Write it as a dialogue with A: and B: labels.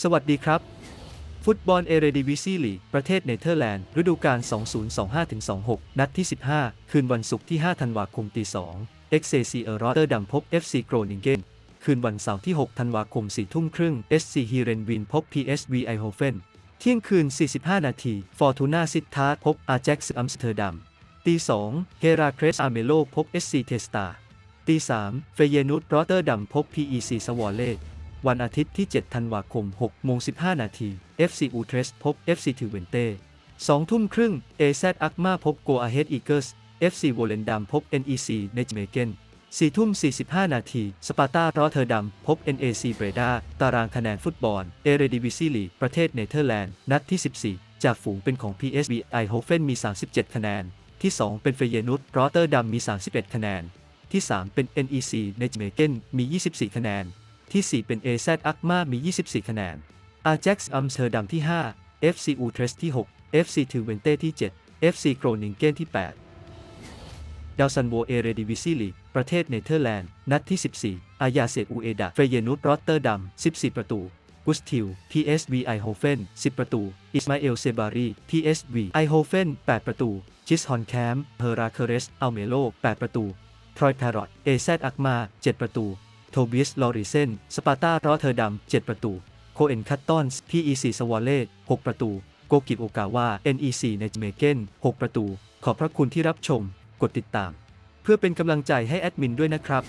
A: สวัสดีครับ ฟุตบอลเอเรดิวิซีลีประเทศเนเธอร์แลนด์ ฤดูกาล 2025-26 นัดที่ 15 คืนวันศุกร์ที่ 5 ธันวาคมตี2เอ็กเซซีเออร์รอเตอร์ดัมพบ FC โกรนิงเกนคืนวันเสาร์ที่ 6 ธันวาคม 4 ทุ่มครึ่ง SC ฮีเรนวินพบ PSV ไอโฮเฟนเที่ยงคืน 45 นาทีฟอร์ตูนาซิตทาร์พบอาแจ็กซ์อัมสเตอร์ดัมตี2เฮราเครสอาเมโลพบ SC เทสตาตี3เฟเยนุตรอเตอร์ดัมพบ PEC สวอลเล่ วันอาทิตย์ที่ 7 ธันวาคม6โมง15 นาที FC อูเทรสพบ FC ทิเวนเต้2ทุ่มครึ่ง AZ อักมาพบ Go Ahead Eagles FC โวเลนดัมพบ NEC เนจเมเกน4ทุ่ม 45 นาที สปาร์ตารอเทอร์ดัม พบ NAC เบรดา ตารางคะแนนฟุตบอล เอเรดิวิซีลีประเทศเนเธอร์แลนด์ นัดที่ 14 จากฝูงเป็นของ PSV ไอโฮเฟนมี 37 คะแนน ที่ 2 เป็นเฟเยนุตรอเตอร์ดัมมี 31 คะแนน ที่ 3 เป็น NEC เนจเมเกนมี 24 คะแนน ที่ 4 เป็น AZ อักมามี 24 คะแนน Ajax อัมสเตอร์ดัมที่ 5 FC Utrecht ที่ 6 FC t u w e n t e ที่ 7 FC Groningen ที่ 8 ดาวซันโวเอเรดิวิซีลีประเทศเนเธอร์แลนด์ นัดที่ 14 อายาเซอูเอดะเฟเยนุตรอตเตอร์ดัม 14 ประตูกุสติล PSV ไอโฮเฟน 10 ประตู อิสมาเอล เซบารี PSV ไอโฮเฟน 8 ประตู จิสฮอนแคมเฮราเคเรส อัลเมโล 8 ประตู ทรอยพารอตเอแซดอักมา 7 ประตู โทบิสลอริเซน สปาร์ตารอเทอร์ดัม 7 ประตู โคเอนคัตตอนส์ PEC สวอลเล่6ประตู โกกิโอกาวา NEC เนจเมเกน6ประตู ขอบพระคุณที่รับชม กดติดตาม เพื่อเป็นกำลังใจให้แอดมินด้วยนะครับ